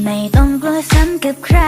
ไม่ต้องกลัวซ้ำกับใคร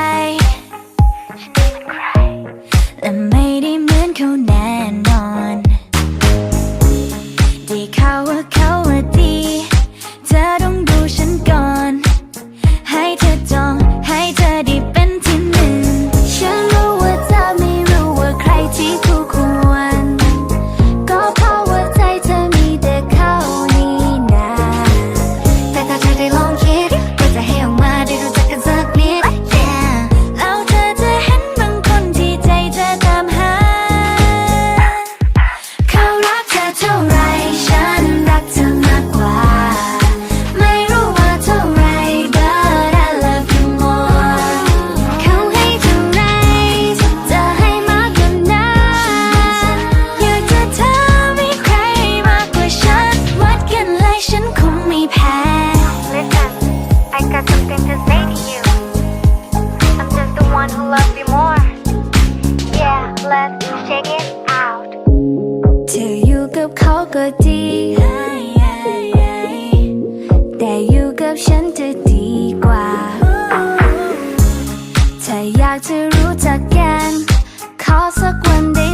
ก็ดี แต่อยู่กับฉันจะดีกว่า ถ้าอยากจะรู้จักกัน ขอสักวันได้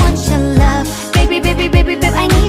want your love. Baby, baby, baby, baby, I need